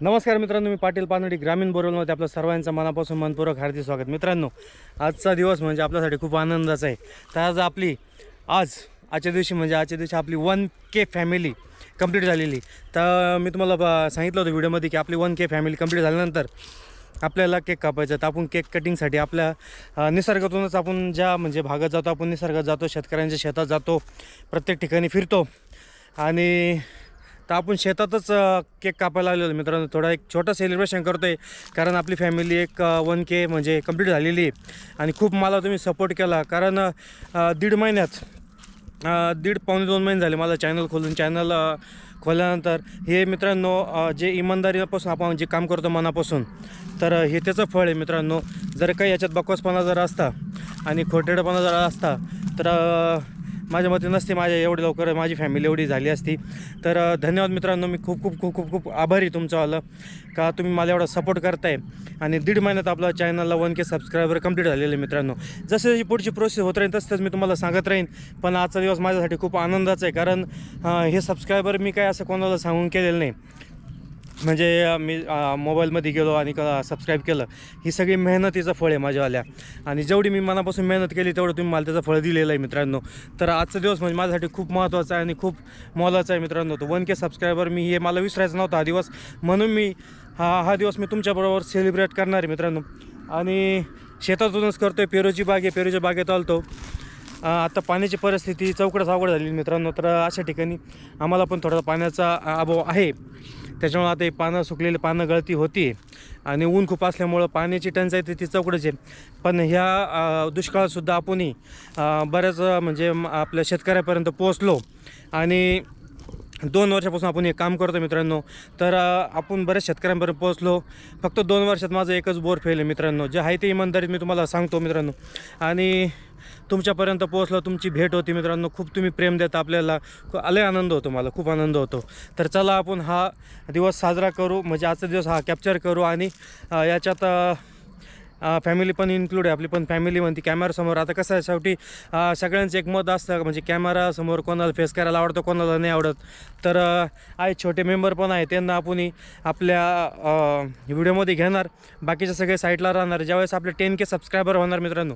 नमस्कार मित्रांनो मी पाटील पानडी ग्रामीण बोरवलमध्ये आपलं सर्वांचं मनापासून मनपूर्वक हार्दिक स्वागत. मित्रांनो आजचा दिवस म्हणजे आपल्यासाठी खूप आनंदाचा आहे. तर आज आपली आज आजच्या दिवशी म्हणजे आजच्या दिवशी आपली वन के फॅमिली कंप्लीट झालेली. तर मी तुम्हाला ब- सांगितलं होतं व्हिडिओमध्ये की आपली वन के फॅमिली कंप्लीट झाल्यानंतर आपल्याला केक कापायचा तर आपण केक कटिंगसाठी आपल्या निसर्गातूनच आपण ज्या म्हणजे भागात जातो आपण निसर्गात जातो शेतकऱ्यांच्या शेतात जातो प्रत्येक ठिकाणी फिरतो. आणि तर आपण शेतातच केक कापायला आलेलो मित्रांनो. थोडा एक छोटा सेलिब्रेशन करतो आहे कारण आपली फॅमिली एक वन के म्हणजे कंप्लीट झालेली आहे. आणि खूप मला तुम्ही सपोर्ट केला. कारण दीड महिन्यात दीड पावणे दोन महिने झाले मला चॅनल खोलून. चॅनल खोलल्यानंतर हे मित्रांनो जे इमानदारीपासून आपण जे काम करतो मनापासून तर हे त्याचं फळ आहे मित्रांनो. जर काही याच्यात बकवासपणा जर असता आणि खोटेडपणा जर असता तर माझ्या मते नसते माझ्या एवढी लवकर माझी फॅमिली एवढी झाली असती. तर धन्यवाद मित्रांनो मी खूप खूप खूप खूप खूप आभारी आहे तुमचं का तुम्ही मला एवढा सपोर्ट करताय. आणि दीड महिन्यात आपला चॅनलला वन के सबस्क्रायबर कंप्लीट झालेले आहे मित्रांनो. जसं जशी पुढची प्रोसेस होत राहील तसंच मी तुम्हाला सांगत राहीन. पण आजचा दिवस माझ्यासाठी खूप आनंदाचा आहे. कारण हे सबस्क्रायबर मी काय असं कोणाला सांगून केलेलं नाही. म्हणजे मी मोबाईलमध्ये गेलो आणि सबस्क्राईब केलं. ही सगळी मेहनतीचं फळ आहे माझ्यावाल्या. आणि जेवढी मी मनापासून मेहनत केली तेवढं तुम्ही मला त्याचं फळ दिलेलं आहे मित्रांनो. तर आजचा दिवस म्हणजे माझ्यासाठी खूप महत्त्वाचा आहे आणि खूप मोलाचा आहे मित्रांनो. तो वन के सबस्क्रायबर मी हे मला विसरायचं नव्हता हा दिवस. म्हणून मी हा हा दिवस मी तुमच्याबरोबर सेलिब्रेट करणार आहे मित्रांनो. आणि शेतातूनच करतो आहे पेरूची बाग आहे. पेरूच्या बागेत आलतो. आता पाण्याची परिस्थिती चौकडं सावकड झाली मित्रांनो. तर अशा ठिकाणी आम्हाला पण थोडासा पाण्याचा अभाव आहे. त्याच्यामुळे आता हे पानं सुकलेली पानं गळती होती. आणि ऊन खूप असल्यामुळं पाण्याची टंचाई तर ती चौकडच आहे. पण ह्या दुष्काळातसुद्धा आपणही बऱ्याच म्हणजे आपल्या शेतकऱ्यापर्यंत पोचलो आणि दोन वर्षापासून आपण हे काम करतो मित्रांनो. तर आपण बऱ्याच शेतकऱ्यांपर्यंत पोहोचलो. फक्त दोन वर्षात माझं एकच बोर फेल आहे मित्रांनो. जे आहे ते इमानदारीत मी तुम्हाला सांगतो मित्रांनो. आणि तुमच्यापर्यंत पोहोचलो तुमची भेट होती मित्रांनो. खूप तुम्ही प्रेम देता आपल्याला. खू- आनंद होतो मला. खूप आनंद होतो. तर चला आपण हा दिवस साजरा करू. म्हणजे आजचा दिवस हा कॅप्चर करू आणि याच्यात फॅमिली पण इन्क्लूड आहे. आपली पण फॅमिली म्हणते कॅमेरासमोर आता कसं आहे शेवटी सगळ्यांचं एक मत असतं. म्हणजे कॅमेरासमोर कोणाला फेस करायला आवडतं कोणाला नाही आवडत. तर आहे छोटे मेंबर पण आहे त्यांना आपण आपल्या व्हिडिओमध्ये घेणार. बाकीच्या सगळे साईटला राहणार. ज्यावेळेस आपले टेन के सबस्क्रायबर होणार मित्रांनो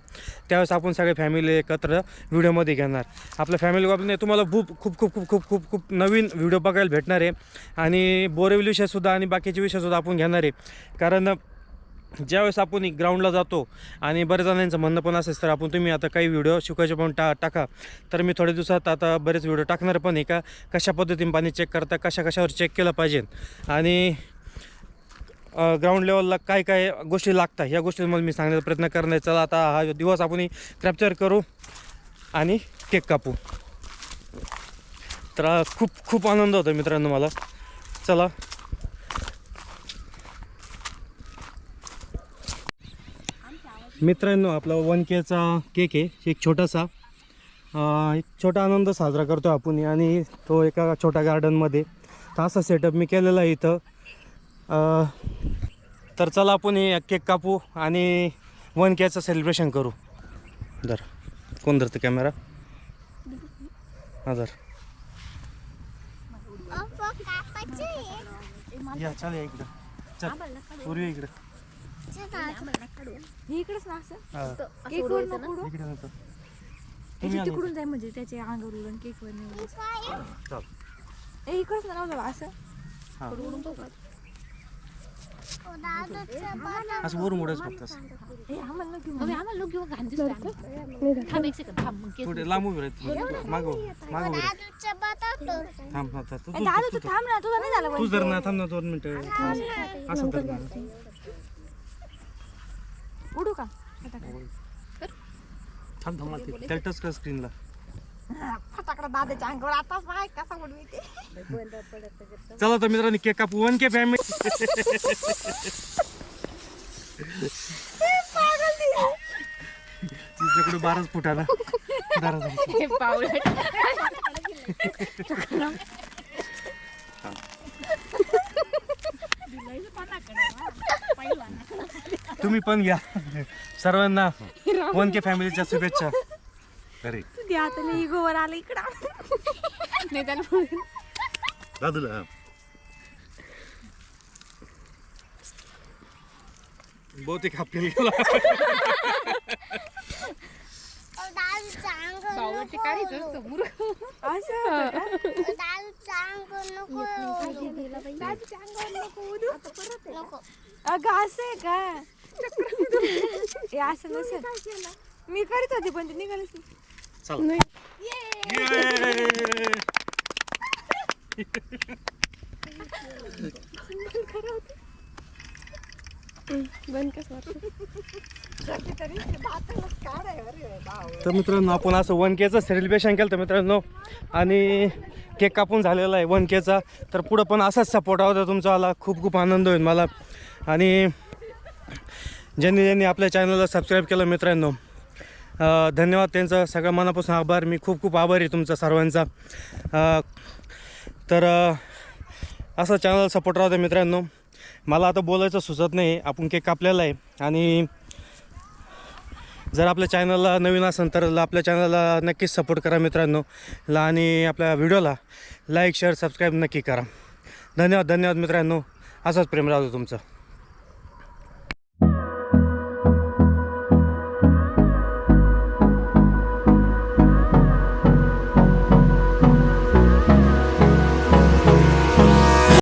त्यावेळेस आपण सगळे फॅमिली एकत्र व्हिडिओमध्ये घेणार. आपल्या फॅमिली बाबतीने तुम्हाला खूप खूप खूप खूप खूप खूप खूप नवीन व्हिडिओ बघायला भेटणार आहे. आणि बोरेवली विषयसुद्धा आणि बाकीचे विषयसुद्धा आपण घेणार आहे. कारण ज्यावेळेस आपण एक ग्राउंडला जातो आणि बऱ्याच जणांचं म्हणणं पण असेल तर आपण तुम्ही आता काही व्हिडिओ शिकायचे पण टा टाका. तर मी थोड्या दिवसात आता बरेच व्हिडिओ टाकणार पण आहे का? कशा पद्धतीने पाणी चेक करता कशा कशावर चेक केलं पाहिजे? आणि ग्राउंड लेवलला काय काय गोष्टी लागतात ह्या गोष्टी मला मी सांगण्याचा प्रयत्न करणार चला आता हा दिवस आपण कॅप्चर करू आणि केक कापू. तर खूप खूप आनंद होतो मित्रांनो मला. चला. मित्रांनो आपला वन केचा केक आहे. एक छोटासा एक छोटा आनंद साजरा करतो आपण. आणि तो एका छोट्या गार्डनमध्ये तर असा सेटअप मी केलेला आहे इथं. तर चला आपण हे केक कापू आणि वन केचं सेलिब्रेशन करू. धर. कोण धरतं कॅमेरा हा धर. या चल इकडं. चल. पूर्वी इकडं. हे इकडेच ना असं. केक वर नको उडू. इकडे नव्हतं त्याची तुम्ही आले तिकडून जाय म्हणजे त्याच्या अंगावर उडून केक वर नाही उडू. चल. ए इकडेच ना असं. हा. उडून बघ. असं वरून उडायचं फक्त असं. ए आम्हाला नको घेऊन. मग आम्हाला लोक घेऊन घाण दिसतो थांब एक सेकंड थांब मग केस थोडे लांब उभे राहत. मागव मागव उभे. राहत. थांब थांब थांब. तू- ए तू- दादा तू- तू थांब ना तुझा नाही झाला तू जर ना थांब ना दोन मिनिटं. असं तर ना. उडू का? थांब थांब ते त्याला टच कर स्क्रीनला. फटाकडा दादाच्या अंगावर आता पाय कसा उडू ते चला तर मित्रांनो केक कापू. वन के फॅमिली तिच्याकडे बाराच फुटाला. बारा झाली. तुम्ही पण घ्या. सर्वांना कोणत्या फॅमिलीच्या शुभेच्छा. अरे. तुझी आलं इकडं. नाही बहुतेक आपल्याला अगं असं आहे का हे असं नसेल मी करीत होते पण ते निघालच नाही चला Yay! तर मित्रांनो आपण असं वन केचं सेलिब्रेशन केलं तर मित्रांनो. आणि केक कापून झालेला आहे वन केचा तर पुढं पण असाच सपोर्ट होता तुमचा आला. खूप खूप आनंद होईल मला. आणि ज्यांनी ज्यांनी आपल्या चॅनलला सबस्क्राईब केलं मित्रांनो धन्यवाद त्यांचा. सगळ्या मनापासून आभार. मी खूप खूप आभारी आहे तुमचा सर्वांचा. तर असं चॅनल सपोर्ट राहतं मित्रांनो. मला आता बोलायचं सुचत नाही. आपण केक कापलेला आहे. आणि जर आपल्या चॅनलला नवीन असेल तर आपल्या चॅनलला नक्कीच सपोर्ट करा मित्रांनो. ला आणि आपल्या व्हिडिओला लाईक शेअर सबस्क्राईब नक्की करा. धन्यवाद धन्यवाद मित्रांनो. असंच प्रेम राहतो तुमचं.